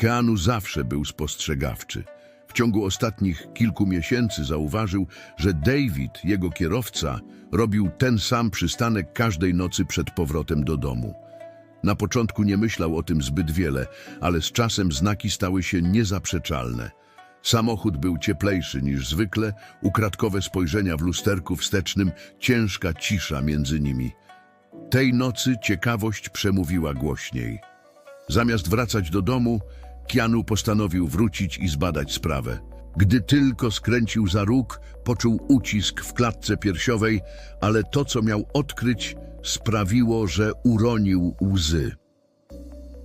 Keanu zawsze był spostrzegawczy. W ciągu ostatnich kilku miesięcy zauważył, że David, jego kierowca, robił ten sam przystanek każdej nocy przed powrotem do domu. Na początku nie myślał o tym zbyt wiele, ale z czasem znaki stały się niezaprzeczalne. Samochód był cieplejszy niż zwykle, ukradkowe spojrzenia w lusterku wstecznym, ciężka cisza między nimi. Tej nocy ciekawość przemówiła głośniej. Zamiast wracać do domu, Kianu postanowił wrócić i zbadać sprawę. Gdy tylko skręcił za róg, poczuł ucisk w klatce piersiowej, ale to, co miał odkryć, sprawiło, że uronił łzy.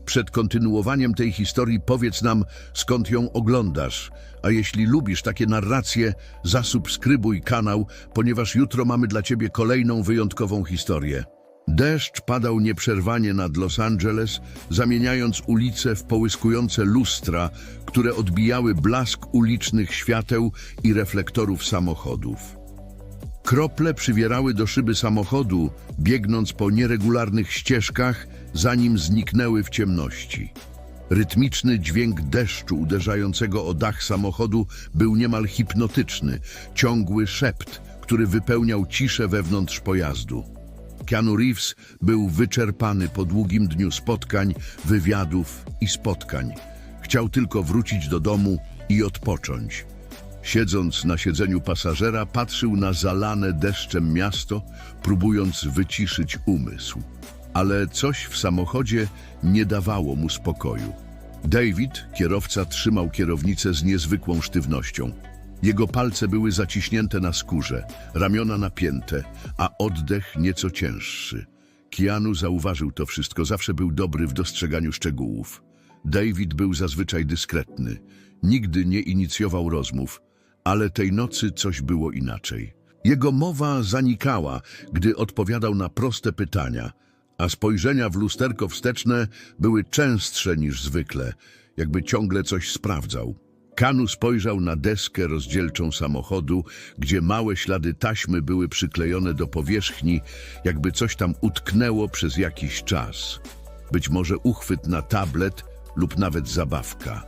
Przed kontynuowaniem tej historii powiedz nam, skąd ją oglądasz, a jeśli lubisz takie narracje, zasubskrybuj kanał, ponieważ jutro mamy dla Ciebie kolejną wyjątkową historię. Deszcz padał nieprzerwanie nad Los Angeles, zamieniając ulice w połyskujące lustra, które odbijały blask ulicznych świateł i reflektorów samochodów. Krople przywierały do szyby samochodu, biegnąc po nieregularnych ścieżkach, zanim zniknęły w ciemności. Rytmiczny dźwięk deszczu uderzającego o dach samochodu był niemal hipnotyczny, ciągły szept, który wypełniał ciszę wewnątrz pojazdu. Keanu Reeves był wyczerpany po długim dniu spotkań, wywiadów i spotkań. Chciał tylko wrócić do domu i odpocząć. Siedząc na siedzeniu pasażera, patrzył na zalane deszczem miasto, próbując wyciszyć umysł. Ale coś w samochodzie nie dawało mu spokoju. David, kierowca, trzymał kierownicę z niezwykłą sztywnością. Jego palce były zaciśnięte na skórze, ramiona napięte, a oddech nieco cięższy. Keanu zauważył to wszystko, zawsze był dobry w dostrzeganiu szczegółów. David był zazwyczaj dyskretny, nigdy nie inicjował rozmów, ale tej nocy coś było inaczej. Jego mowa zanikała, gdy odpowiadał na proste pytania, a spojrzenia w lusterko wsteczne były częstsze niż zwykle, jakby ciągle coś sprawdzał. Kanu spojrzał na deskę rozdzielczą samochodu, gdzie małe ślady taśmy były przyklejone do powierzchni, jakby coś tam utknęło przez jakiś czas. Być może uchwyt na tablet lub nawet zabawka.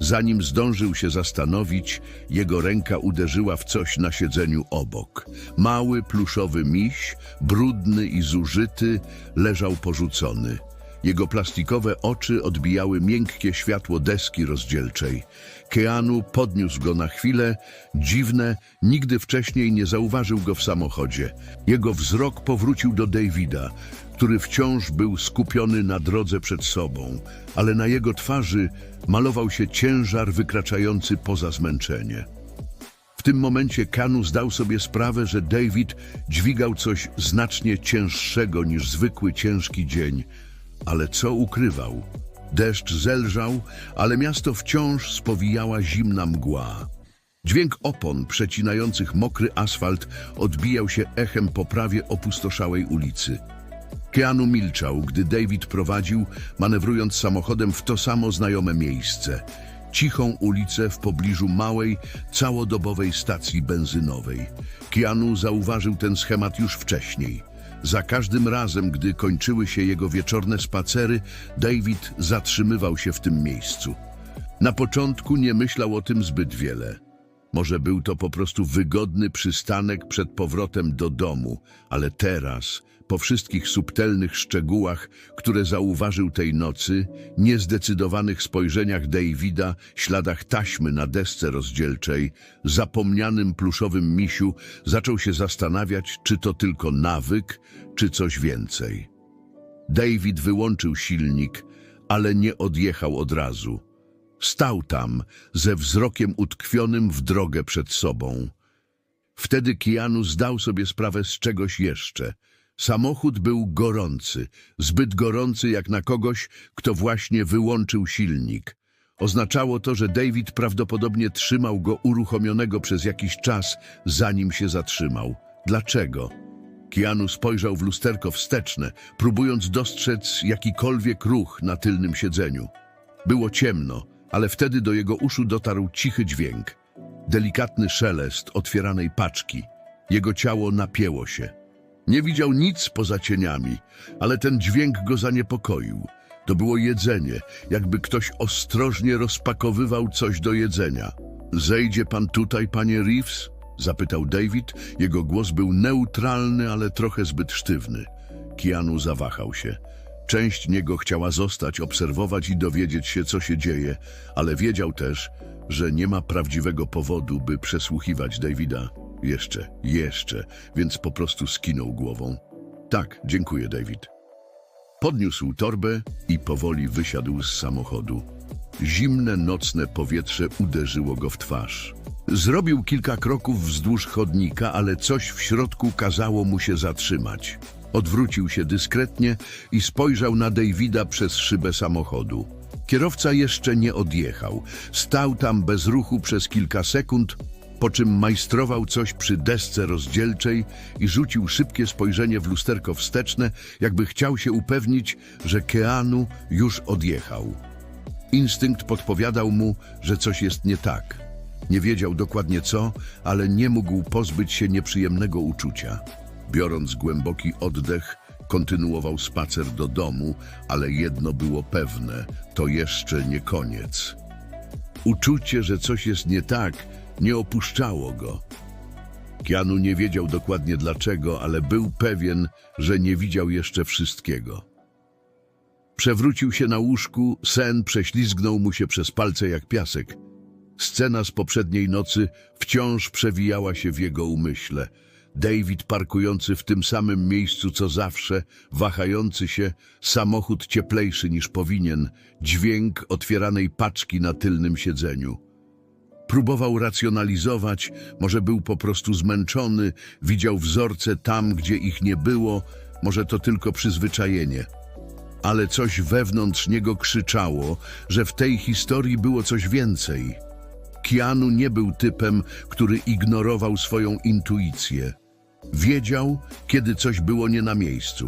Zanim zdążył się zastanowić, jego ręka uderzyła w coś na siedzeniu obok. Mały, pluszowy miś, brudny i zużyty, leżał porzucony. Jego plastikowe oczy odbijały miękkie światło deski rozdzielczej. Keanu podniósł go na chwilę. Dziwne, nigdy wcześniej nie zauważył go w samochodzie. Jego wzrok powrócił do Davida, który wciąż był skupiony na drodze przed sobą, ale na jego twarzy malował się ciężar wykraczający poza zmęczenie. W tym momencie Kanu zdał sobie sprawę, że David dźwigał coś znacznie cięższego niż zwykły ciężki dzień. Ale co ukrywał? Deszcz zelżał, ale miasto wciąż spowijała zimna mgła. Dźwięk opon przecinających mokry asfalt odbijał się echem po prawie opustoszałej ulicy. Keanu milczał, gdy David prowadził, manewrując samochodem w to samo znajome miejsce. Cichą ulicę w pobliżu małej, całodobowej stacji benzynowej. Keanu zauważył ten schemat już wcześniej. Za każdym razem, gdy kończyły się jego wieczorne spacery, David zatrzymywał się w tym miejscu. Na początku nie myślał o tym zbyt wiele. Może był to po prostu wygodny przystanek przed powrotem do domu, ale teraz, po wszystkich subtelnych szczegółach, które zauważył tej nocy, niezdecydowanych spojrzeniach Davida, śladach taśmy na desce rozdzielczej, zapomnianym pluszowym misiu, zaczął się zastanawiać, czy to tylko nawyk, czy coś więcej. David wyłączył silnik, ale nie odjechał od razu. Stał tam, ze wzrokiem utkwionym w drogę przed sobą. Wtedy Keanu zdał sobie sprawę z czegoś jeszcze. Samochód był gorący, zbyt gorący jak na kogoś, kto właśnie wyłączył silnik. Oznaczało to, że David prawdopodobnie trzymał go uruchomionego przez jakiś czas, zanim się zatrzymał. Dlaczego? Keanu spojrzał w lusterko wsteczne, próbując dostrzec jakikolwiek ruch na tylnym siedzeniu. Było ciemno, ale wtedy do jego uszu dotarł cichy dźwięk. Delikatny szelest otwieranej paczki. Jego ciało napięło się. Nie widział nic poza cieniami, ale ten dźwięk go zaniepokoił. To było jedzenie, jakby ktoś ostrożnie rozpakowywał coś do jedzenia. Zejdzie pan tutaj, panie Reeves? Zapytał David. Jego głos był neutralny, ale trochę zbyt sztywny. Keanu zawahał się. Część niego chciała zostać, obserwować i dowiedzieć się, co się dzieje, ale wiedział też, że nie ma prawdziwego powodu, by przesłuchiwać Davida. Jeszcze, jeszcze, więc po prostu skinął głową. Tak, dziękuję, David. Podniósł torbę i powoli wysiadł z samochodu. Zimne, nocne powietrze uderzyło go w twarz. Zrobił kilka kroków wzdłuż chodnika, ale coś w środku kazało mu się zatrzymać. Odwrócił się dyskretnie i spojrzał na Davida przez szybę samochodu. Kierowca jeszcze nie odjechał. Stał tam bez ruchu przez kilka sekund, po czym majstrował coś przy desce rozdzielczej i rzucił szybkie spojrzenie w lusterko wsteczne, jakby chciał się upewnić, że Keanu już odjechał. Instynkt podpowiadał mu, że coś jest nie tak. Nie wiedział dokładnie co, ale nie mógł pozbyć się nieprzyjemnego uczucia. Biorąc głęboki oddech, kontynuował spacer do domu, ale jedno było pewne, to jeszcze nie koniec. Uczucie, że coś jest nie tak, nie opuszczało go. Keanu nie wiedział dokładnie dlaczego, ale był pewien, że nie widział jeszcze wszystkiego. Przewrócił się na łóżku, sen prześlizgnął mu się przez palce jak piasek. Scena z poprzedniej nocy wciąż przewijała się w jego umyśle. David parkujący w tym samym miejscu co zawsze, wahający się, samochód cieplejszy niż powinien, dźwięk otwieranej paczki na tylnym siedzeniu. Próbował racjonalizować, może był po prostu zmęczony, widział wzorce tam, gdzie ich nie było, może to tylko przyzwyczajenie. Ale coś wewnątrz niego krzyczało, że w tej historii było coś więcej. Keanu nie był typem, który ignorował swoją intuicję. Wiedział, kiedy coś było nie na miejscu.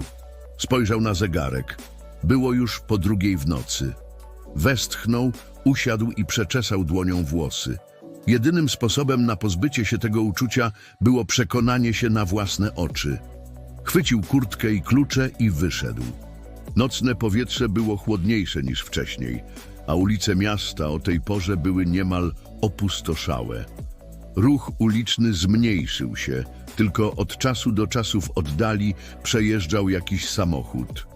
Spojrzał na zegarek. Było już po drugiej w nocy. Westchnął, usiadł i przeczesał dłonią włosy. Jedynym sposobem na pozbycie się tego uczucia było przekonanie się na własne oczy. Chwycił kurtkę i klucze i wyszedł. Nocne powietrze było chłodniejsze niż wcześniej, a ulice miasta o tej porze były niemal opustoszałe. Ruch uliczny zmniejszył się, tylko od czasu do czasu w oddali przejeżdżał jakiś samochód.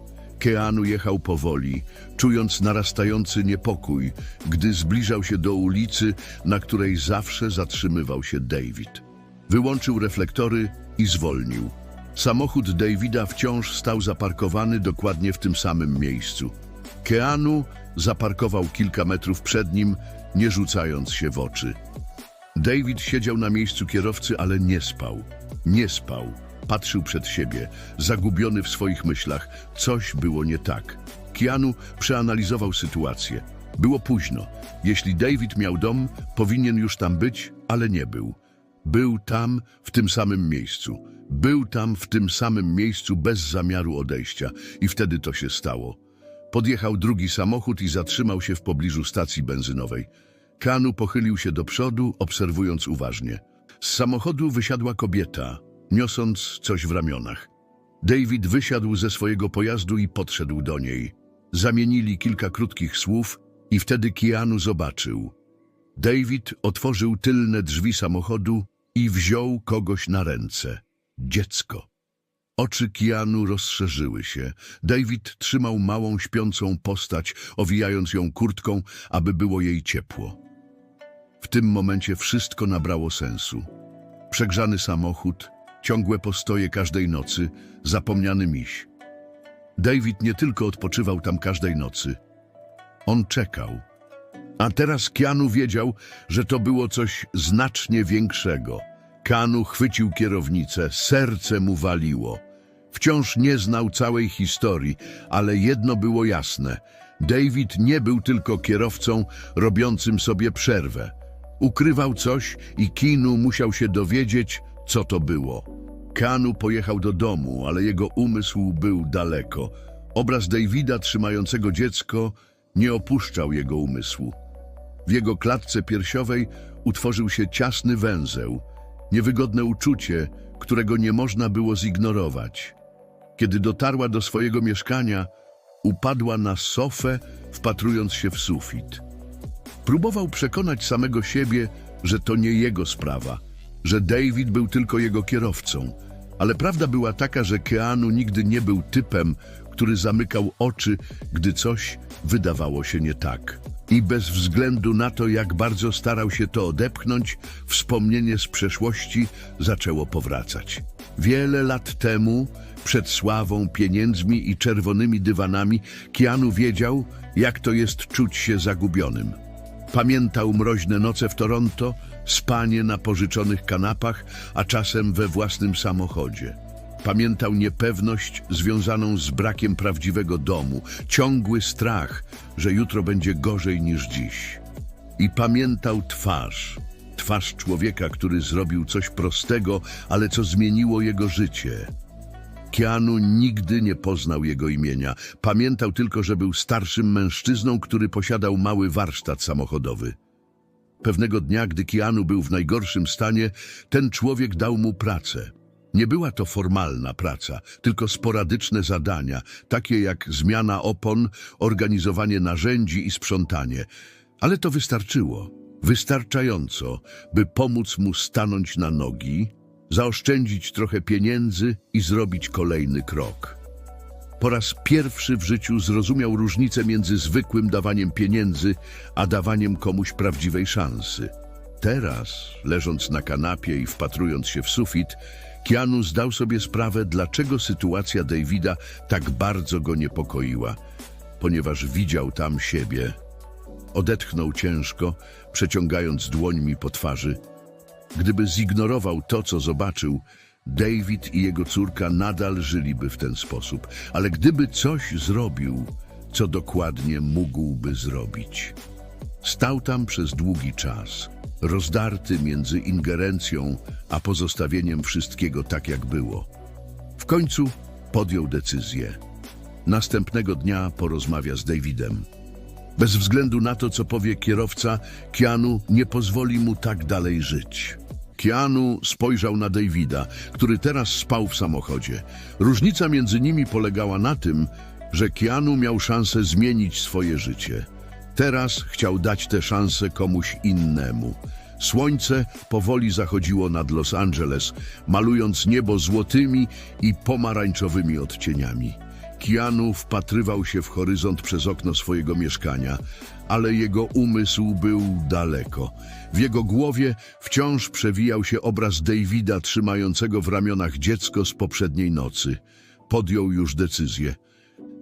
Keanu jechał powoli, czując narastający niepokój, gdy zbliżał się do ulicy, na której zawsze zatrzymywał się David. Wyłączył reflektory i zwolnił. Samochód Davida wciąż stał zaparkowany dokładnie w tym samym miejscu. Keanu zaparkował kilka metrów przed nim, nie rzucając się w oczy. David siedział na miejscu kierowcy, ale nie spał. Nie spał. Patrzył przed siebie, zagubiony w swoich myślach. Coś było nie tak. Keanu przeanalizował sytuację. Było późno. Jeśli David miał dom, powinien już tam być, ale nie był. Był tam, w tym samym miejscu. Był tam, w tym samym miejscu, bez zamiaru odejścia. I wtedy to się stało. Podjechał drugi samochód i zatrzymał się w pobliżu stacji benzynowej. Kanu pochylił się do przodu, obserwując uważnie. Z samochodu wysiadła kobieta, niosąc coś w ramionach. David wysiadł ze swojego pojazdu i podszedł do niej. Zamienili kilka krótkich słów i wtedy Keanu zobaczył. David otworzył tylne drzwi samochodu i wziął kogoś na ręce. Dziecko. Oczy Keanu rozszerzyły się. David trzymał małą, śpiącą postać, owijając ją kurtką, aby było jej ciepło. W tym momencie wszystko nabrało sensu. Przegrzany samochód, ciągłe postoje każdej nocy, zapomniany miś. David nie tylko odpoczywał tam każdej nocy. On czekał. A teraz Keanu wiedział, że to było coś znacznie większego. Kanu chwycił kierownicę, serce mu waliło. Wciąż nie znał całej historii, ale jedno było jasne. David nie był tylko kierowcą robiącym sobie przerwę. Ukrywał coś i Kinu musiał się dowiedzieć, co to było. Kanu pojechał do domu, ale jego umysł był daleko. Obraz Davida trzymającego dziecko nie opuszczał jego umysłu. W jego klatce piersiowej utworzył się ciasny węzeł, niewygodne uczucie, którego nie można było zignorować. Kiedy dotarła do swojego mieszkania, Upadła na sofę, wpatrując się w sufit. Próbował przekonać samego siebie, że to nie jego sprawa, że David był tylko jego kierowcą. Ale prawda była taka, że Keanu nigdy nie był typem, który zamykał oczy, gdy coś wydawało się nie tak. I bez względu na to, jak bardzo starał się to odepchnąć, wspomnienie z przeszłości zaczęło powracać. Wiele lat temu, przed sławą, pieniędzmi i czerwonymi dywanami, Keanu wiedział, jak to jest czuć się zagubionym. Pamiętał mroźne noce w Toronto, spanie na pożyczonych kanapach, a czasem we własnym samochodzie. Pamiętał niepewność związaną z brakiem prawdziwego domu, ciągły strach, że jutro będzie gorzej niż dziś. I pamiętał twarz, twarz człowieka, który zrobił coś prostego, ale co zmieniło jego życie. Keanu nigdy nie poznał jego imienia. Pamiętał tylko, że był starszym mężczyzną, który posiadał mały warsztat samochodowy. Pewnego dnia, gdy Keanu był w najgorszym stanie, ten człowiek dał mu pracę. Nie była to formalna praca, tylko sporadyczne zadania, takie jak zmiana opon, organizowanie narzędzi i sprzątanie. Ale to wystarczyło. Wystarczająco, by pomóc mu stanąć na nogi, zaoszczędzić trochę pieniędzy i zrobić kolejny krok. Po raz pierwszy w życiu zrozumiał różnicę między zwykłym dawaniem pieniędzy, a dawaniem komuś prawdziwej szansy. Teraz, leżąc na kanapie i wpatrując się w sufit, Keanu zdał sobie sprawę, dlaczego sytuacja Davida tak bardzo go niepokoiła, ponieważ widział tam siebie. Odetchnął ciężko, przeciągając dłońmi po twarzy. Gdyby zignorował to, co zobaczył, David i jego córka nadal żyliby w ten sposób. Ale gdyby coś zrobił, co dokładnie mógłby zrobić? Stał tam przez długi czas, rozdarty między ingerencją a pozostawieniem wszystkiego tak, jak było. W końcu podjął decyzję. Następnego dnia porozmawia z Davidem. Bez względu na to, co powie kierowca, Keanu nie pozwoli mu tak dalej żyć. Keanu spojrzał na Davida, który teraz spał w samochodzie. Różnica między nimi polegała na tym, że Keanu miał szansę zmienić swoje życie. Teraz chciał dać tę szansę komuś innemu. Słońce powoli zachodziło nad Los Angeles, malując niebo złotymi i pomarańczowymi odcieniami. Keanu wpatrywał się w horyzont przez okno swojego mieszkania, ale jego umysł był daleko. W jego głowie wciąż przewijał się obraz Davida trzymającego w ramionach dziecko z poprzedniej nocy. Podjął już decyzję.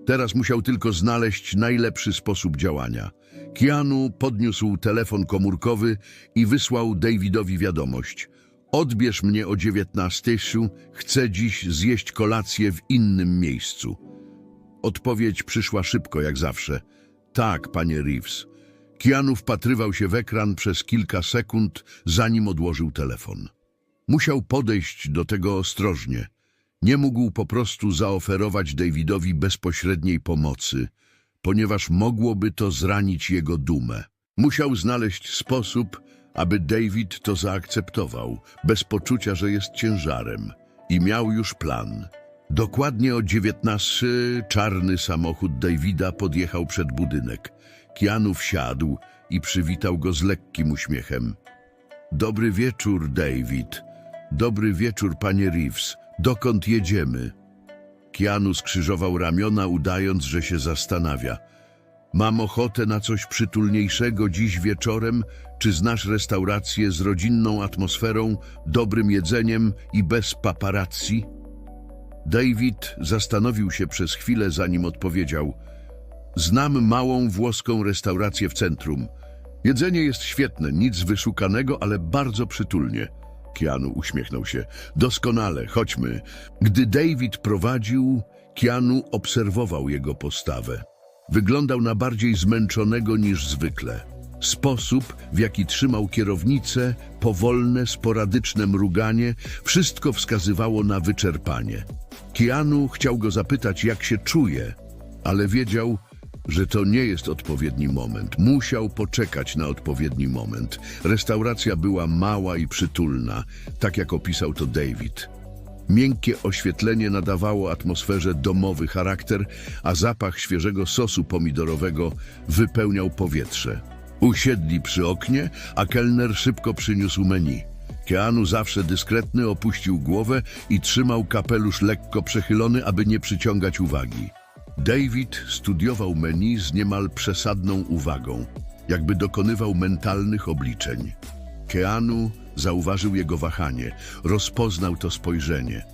Teraz musiał tylko znaleźć najlepszy sposób działania. Keanu podniósł telefon komórkowy i wysłał Davidowi wiadomość. Odbierz mnie o 19, chcę dziś zjeść kolację w innym miejscu. Odpowiedź przyszła szybko, jak zawsze. Tak, panie Reeves. Keanu wpatrywał się w ekran przez kilka sekund, zanim odłożył telefon. Musiał podejść do tego ostrożnie. Nie mógł po prostu zaoferować Davidowi bezpośredniej pomocy, ponieważ mogłoby to zranić jego dumę. Musiał znaleźć sposób, aby David to zaakceptował, bez poczucia, że jest ciężarem. I miał już plan. Dokładnie o 19 czarny samochód Davida podjechał przed budynek. Keanu wsiadł i przywitał go z lekkim uśmiechem. Dobry wieczór, David. Dobry wieczór, panie Reeves. Dokąd jedziemy? Keanu skrzyżował ramiona, udając, że się zastanawia. Mam ochotę na coś przytulniejszego dziś wieczorem, czy znasz restaurację z rodzinną atmosferą, dobrym jedzeniem i bez paparazzi? David zastanowił się przez chwilę, zanim odpowiedział. Znam małą włoską restaurację w centrum. Jedzenie jest świetne, nic wyszukanego, ale bardzo przytulnie. Keanu uśmiechnął się. Doskonale, chodźmy. Gdy David prowadził, Keanu obserwował jego postawę. Wyglądał na bardziej zmęczonego niż zwykle. Sposób, w jaki trzymał kierownicę, powolne, sporadyczne mruganie, wszystko wskazywało na wyczerpanie. Keanu chciał go zapytać, jak się czuje, ale wiedział, że to nie jest odpowiedni moment. Musiał poczekać na odpowiedni moment. Restauracja była mała i przytulna, tak jak opisał to David. Miękkie oświetlenie nadawało atmosferze domowy charakter, a zapach świeżego sosu pomidorowego wypełniał powietrze. Usiedli przy oknie, a kelner szybko przyniósł menu. Keanu, zawsze dyskretny, opuścił głowę i trzymał kapelusz lekko przechylony, aby nie przyciągać uwagi. David studiował menu z niemal przesadną uwagą, jakby dokonywał mentalnych obliczeń. Keanu zauważył jego wahanie, rozpoznał to spojrzenie.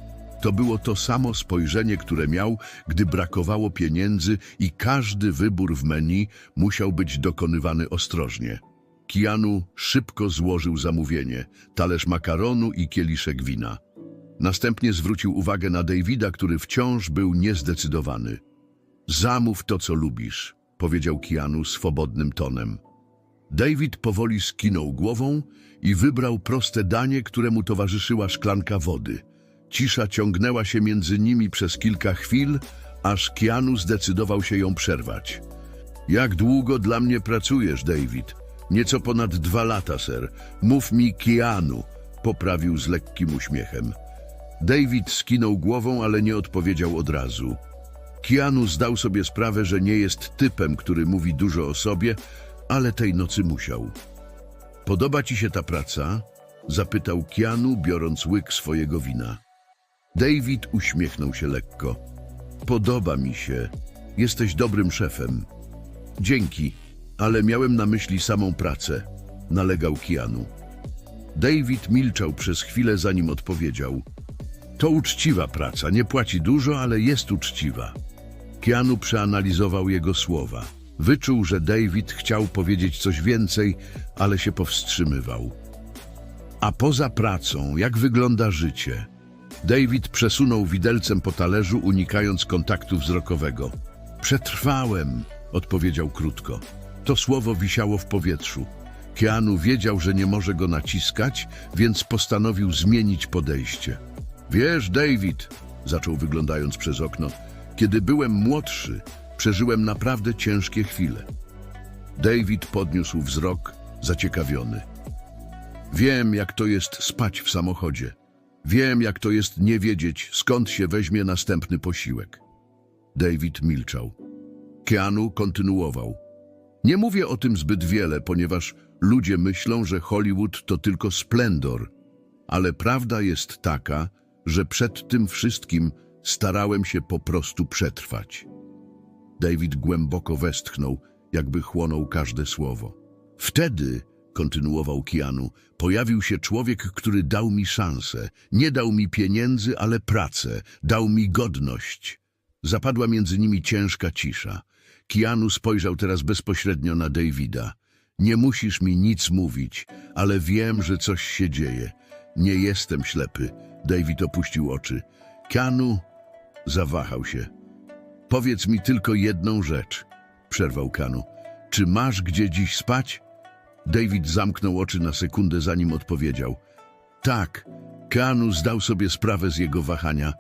To było to samo spojrzenie, które miał, gdy brakowało pieniędzy i każdy wybór w menu musiał być dokonywany ostrożnie. Keanu szybko złożył zamówienie, talerz makaronu i kieliszek wina. Następnie zwrócił uwagę na Davida, który wciąż był niezdecydowany. Zamów to, co lubisz, powiedział Keanu swobodnym tonem. David powoli skinął głową i wybrał proste danie, któremu towarzyszyła szklanka wody. Cisza ciągnęła się między nimi przez kilka chwil, aż Keanu zdecydował się ją przerwać. Jak długo dla mnie pracujesz, David? Nieco ponad dwa lata, ser. Mów mi Keanu, poprawił z lekkim uśmiechem. David skinął głową, ale nie odpowiedział od razu. Keanu zdał sobie sprawę, że nie jest typem, który mówi dużo o sobie, ale tej nocy musiał. Podoba ci się ta praca? Zapytał Keanu, biorąc łyk swojego wina. David uśmiechnął się lekko. Podoba mi się. Jesteś dobrym szefem. Dzięki, ale miałem na myśli samą pracę, nalegał Keanu. David milczał przez chwilę, zanim odpowiedział. To uczciwa praca, nie płaci dużo, ale jest uczciwa. Keanu przeanalizował jego słowa. Wyczuł, że David chciał powiedzieć coś więcej, ale się powstrzymywał. A poza pracą, jak wygląda życie? David przesunął widelcem po talerzu, unikając kontaktu wzrokowego. Przetrwałem, odpowiedział krótko. To słowo wisiało w powietrzu. Keanu wiedział, że nie może go naciskać, więc postanowił zmienić podejście. Wiesz, David, zaczął wyglądając przez okno, kiedy byłem młodszy, przeżyłem naprawdę ciężkie chwile. David podniósł wzrok, zaciekawiony. Wiem, jak to jest spać w samochodzie. Wiem, jak to jest nie wiedzieć, skąd się weźmie następny posiłek. David milczał. Keanu kontynuował. Nie mówię o tym zbyt wiele, ponieważ ludzie myślą, że Hollywood to tylko splendor, ale prawda jest taka, że przed tym wszystkim starałem się po prostu przetrwać. David głęboko westchnął, jakby chłonął każde słowo. Wtedy, kontynuował Keanu, pojawił się człowiek, który dał mi szansę. Nie dał mi pieniędzy, ale pracę. Dał mi godność. Zapadła między nimi ciężka cisza. Keanu spojrzał teraz bezpośrednio na Davida. Nie musisz mi nic mówić, ale wiem, że coś się dzieje. Nie jestem ślepy. David opuścił oczy. Keanu zawahał się. Powiedz mi tylko jedną rzecz, przerwał Kanu. Czy masz gdzie dziś spać? David zamknął oczy na sekundę, zanim odpowiedział. Tak, Kanu zdał sobie sprawę z jego wahania.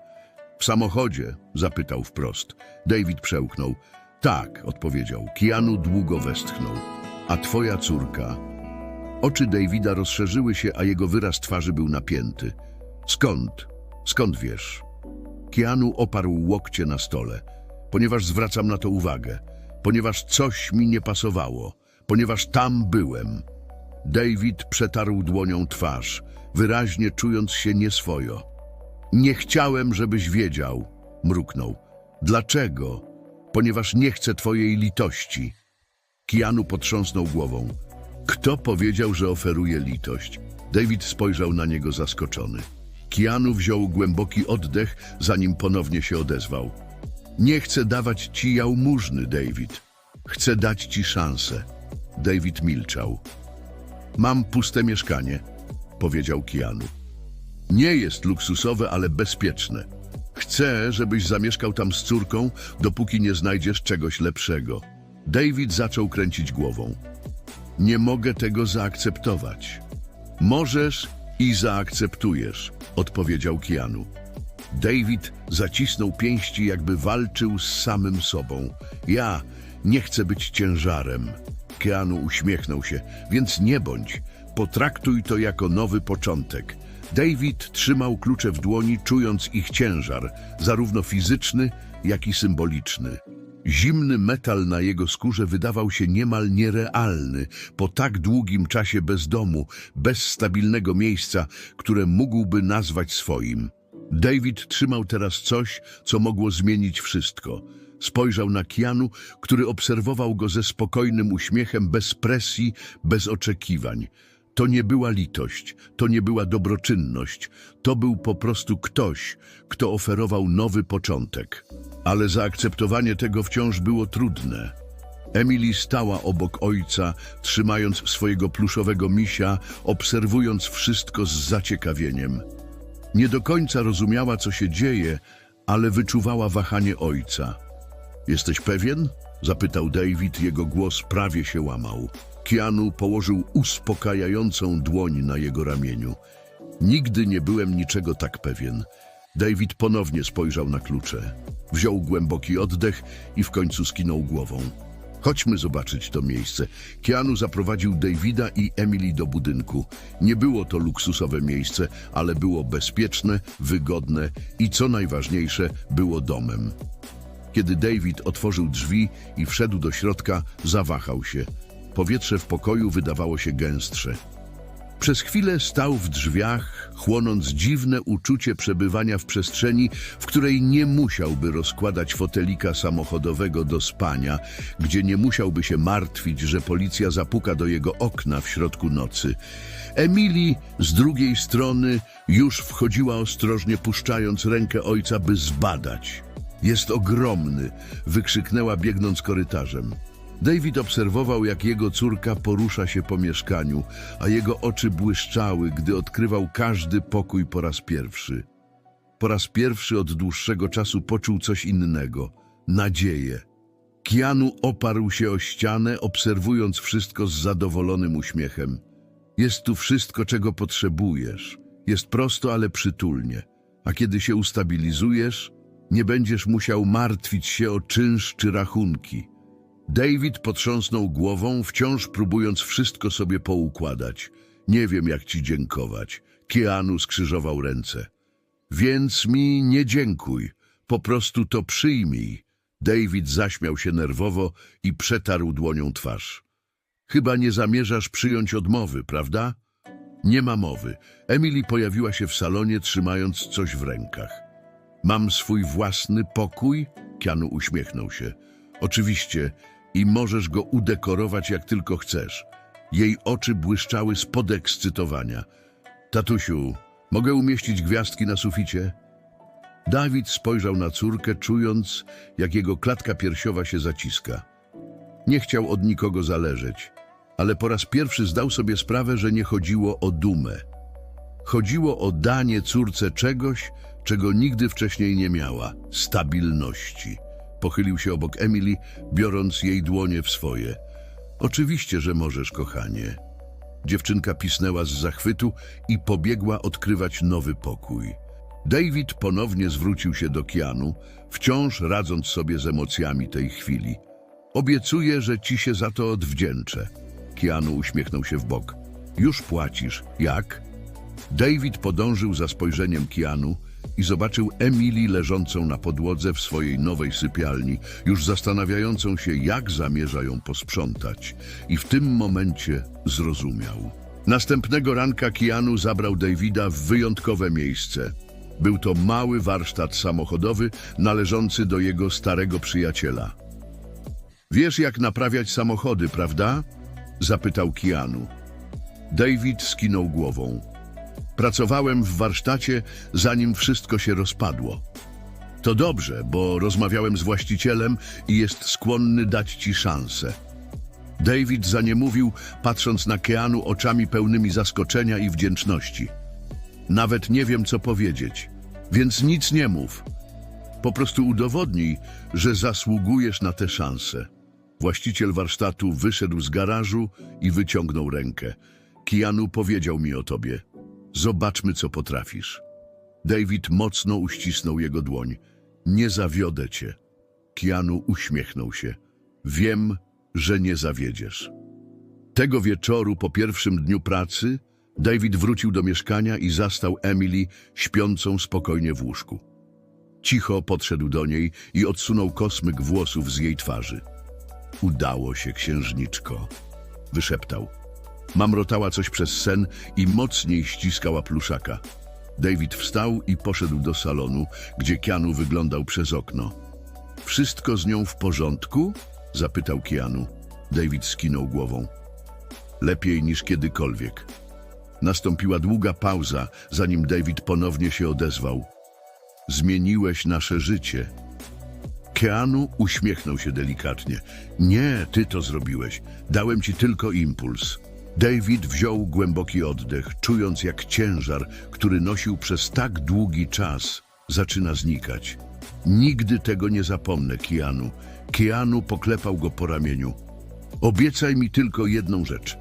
W samochodzie? zapytał wprost. David przełknął. Tak, odpowiedział. Kianu długo westchnął. A twoja córka? Oczy Davida rozszerzyły się, a jego wyraz twarzy był napięty. Skąd? Skąd wiesz? Kianu oparł łokcie na stole. Ponieważ zwracam na to uwagę. Ponieważ coś mi nie pasowało. Ponieważ tam byłem. David przetarł dłonią twarz, wyraźnie czując się nieswojo. Nie chciałem, żebyś wiedział, mruknął. Dlaczego? Ponieważ nie chcę twojej litości. Kianu potrząsnął głową. Kto powiedział, że oferuje litość? David spojrzał na niego zaskoczony. Kianu wziął głęboki oddech, zanim ponownie się odezwał. Nie chcę dawać ci jałmużny, David. Chcę dać ci szansę. David milczał. Mam puste mieszkanie, powiedział Kianu. Nie jest luksusowe, ale bezpieczne. Chcę, żebyś zamieszkał tam z córką, dopóki nie znajdziesz czegoś lepszego. David zaczął kręcić głową. Nie mogę tego zaakceptować. Możesz i zaakceptujesz, odpowiedział Kianu. David zacisnął pięści, jakby walczył z samym sobą. Ja nie chcę być ciężarem. Keanu uśmiechnął się, więc nie bądź. Potraktuj to jako nowy początek. David trzymał klucze w dłoni, czując ich ciężar, zarówno fizyczny, jak i symboliczny. Zimny metal na jego skórze wydawał się niemal nierealny po tak długim czasie bez domu, bez stabilnego miejsca, które mógłby nazwać swoim. David trzymał teraz coś, co mogło zmienić wszystko. Spojrzał na Kianu, który obserwował go ze spokojnym uśmiechem, bez presji, bez oczekiwań. To nie była litość, to nie była dobroczynność, to był po prostu ktoś, kto oferował nowy początek. Ale zaakceptowanie tego wciąż było trudne. Emily stała obok ojca, trzymając swojego pluszowego misia, obserwując wszystko z zaciekawieniem. Nie do końca rozumiała, co się dzieje, ale wyczuwała wahanie ojca. Jesteś pewien? Zapytał David, jego głos prawie się łamał. Keanu położył uspokajającą dłoń na jego ramieniu. Nigdy nie byłem niczego tak pewien. David ponownie spojrzał na klucze. Wziął głęboki oddech i w końcu skinął głową. Chodźmy zobaczyć to miejsce. Keanu zaprowadził Davida i Emily do budynku. Nie było to luksusowe miejsce, ale było bezpieczne, wygodne i co najważniejsze, było domem. Kiedy David otworzył drzwi i wszedł do środka, zawahał się. Powietrze w pokoju wydawało się gęstsze. Przez chwilę stał w drzwiach, chłonąc dziwne uczucie przebywania w przestrzeni, w której nie musiałby rozkładać fotelika samochodowego do spania, gdzie nie musiałby się martwić, że policja zapuka do jego okna w środku nocy. Emily z drugiej strony już wchodziła ostrożnie, puszczając rękę ojca, by zbadać. Jest ogromny, wykrzyknęła biegnąc korytarzem. David obserwował, jak jego córka porusza się po mieszkaniu, a jego oczy błyszczały, gdy odkrywał każdy pokój po raz pierwszy. Po raz pierwszy od dłuższego czasu poczuł coś innego nadzieję. Kianu oparł się o ścianę, obserwując wszystko z zadowolonym uśmiechem. Jest tu wszystko, czego potrzebujesz. Jest prosto, ale przytulnie. A kiedy się ustabilizujesz, nie będziesz musiał martwić się o czynsz czy rachunki. David potrząsnął głową, wciąż próbując wszystko sobie poukładać. Nie wiem, jak ci dziękować. Keanu skrzyżował ręce. Więc mi nie dziękuj, po prostu to przyjmij. David zaśmiał się nerwowo i przetarł dłonią twarz. Chyba nie zamierzasz przyjąć odmowy, prawda? Nie ma mowy. Emily pojawiła się w salonie, trzymając coś w rękach. Mam swój własny pokój? Keanu uśmiechnął się. Oczywiście, i możesz go udekorować jak tylko chcesz. Jej oczy błyszczały z podekscytowania. Tatusiu, mogę umieścić gwiazdki na suficie? Dawid spojrzał na córkę, czując, jak jego klatka piersiowa się zaciska. Nie chciał od nikogo zależeć, ale po raz pierwszy zdał sobie sprawę, że nie chodziło o dumę. Chodziło o danie córce czegoś, czego nigdy wcześniej nie miała stabilności. Pochylił się obok Emily, biorąc jej dłonie w swoje. Oczywiście, że możesz, kochanie. Dziewczynka pisnęła z zachwytu i pobiegła odkrywać nowy pokój. David ponownie zwrócił się do Kianu, wciąż radząc sobie z emocjami tej chwili. Obiecuję, że ci się za to odwdzięczę. Kianu uśmiechnął się w bok. Już płacisz. Jak? David podążył za spojrzeniem Kianu i zobaczył Emily leżącą na podłodze w swojej nowej sypialni, już zastanawiającą się, jak zamierza ją posprzątać. I w tym momencie zrozumiał. Następnego ranka Kianu zabrał Davida w wyjątkowe miejsce. Był to mały warsztat samochodowy należący do jego starego przyjaciela. Wiesz, jak naprawiać samochody, prawda? Zapytał Kianu. David skinął głową. Pracowałem w warsztacie, zanim wszystko się rozpadło. To dobrze, bo rozmawiałem z właścicielem i jest skłonny dać ci szansę. David za nie mówił, patrząc na Keanu oczami pełnymi zaskoczenia i wdzięczności. Nawet nie wiem, co powiedzieć, więc nic nie mów. Po prostu udowodnij, że zasługujesz na tę szansę. Właściciel warsztatu wyszedł z garażu i wyciągnął rękę. Keanu powiedział mi o tobie. Zobaczmy, co potrafisz. David mocno uścisnął jego dłoń. Nie zawiodę cię. Keanu uśmiechnął się. Wiem, że nie zawiedziesz. Tego wieczoru po pierwszym dniu pracy David wrócił do mieszkania i zastał Emily śpiącą spokojnie w łóżku. Cicho podszedł do niej i odsunął kosmyk włosów z jej twarzy. Udało się, księżniczko, wyszeptał. Mamrotała coś przez sen i mocniej ściskała pluszaka. David wstał i poszedł do salonu, gdzie Kianu wyglądał przez okno. Wszystko z nią w porządku? zapytał Kianu. David skinął głową. Lepiej niż kiedykolwiek. Nastąpiła długa pauza, zanim David ponownie się odezwał. Zmieniłeś nasze życie. Keanu uśmiechnął się delikatnie. Nie, ty to zrobiłeś. Dałem ci tylko impuls. David wziął głęboki oddech, czując jak ciężar, który nosił przez tak długi czas, zaczyna znikać. Nigdy tego nie zapomnę, Keanu. Keanu poklepał go po ramieniu. Obiecaj mi tylko jedną rzecz.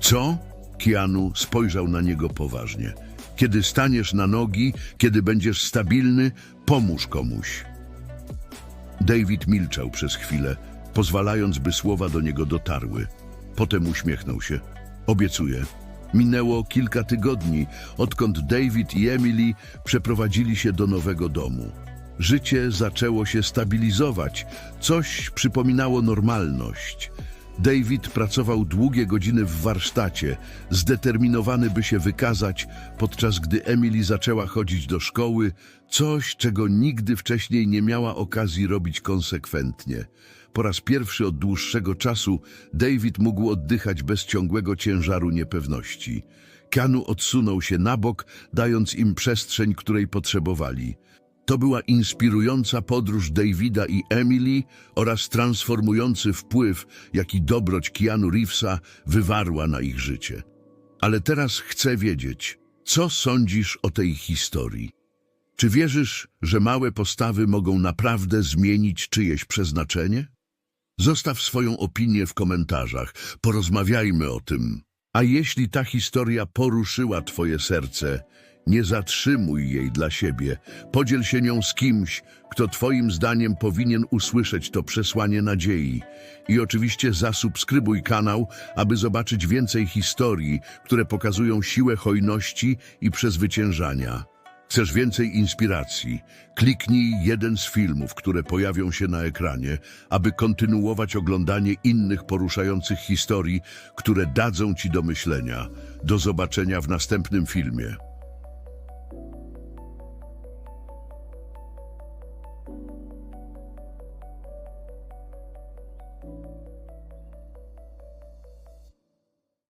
Co? Keanu spojrzał na niego poważnie. Kiedy staniesz na nogi, kiedy będziesz stabilny, pomóż komuś. David milczał przez chwilę, pozwalając, by słowa do niego dotarły. Potem uśmiechnął się. Obiecuję. Minęło kilka tygodni, odkąd David i Emily przeprowadzili się do nowego domu. Życie zaczęło się stabilizować, coś przypominało normalność. David pracował długie godziny w warsztacie, zdeterminowany by się wykazać, podczas gdy Emily zaczęła chodzić do szkoły, coś, czego nigdy wcześniej nie miała okazji robić konsekwentnie. Po raz pierwszy od dłuższego czasu David mógł oddychać bez ciągłego ciężaru niepewności. Kanu odsunął się na bok, dając im przestrzeń, której potrzebowali. To była inspirująca podróż Davida i Emily oraz transformujący wpływ, jaki dobroć Keanu Reevesa wywarła na ich życie. Ale teraz chcę wiedzieć, co sądzisz o tej historii? Czy wierzysz, że małe postawy mogą naprawdę zmienić czyjeś przeznaczenie? Zostaw swoją opinię w komentarzach, porozmawiajmy o tym. A jeśli ta historia poruszyła Twoje serce, nie zatrzymuj jej dla siebie. Podziel się nią z kimś, kto Twoim zdaniem powinien usłyszeć to przesłanie nadziei. I oczywiście zasubskrybuj kanał, aby zobaczyć więcej historii, które pokazują siłę hojności i przezwyciężania. Chcesz więcej inspiracji? Kliknij jeden z filmów, które pojawią się na ekranie, aby kontynuować oglądanie innych poruszających historii, które dadzą Ci do myślenia. Do zobaczenia w następnym filmie.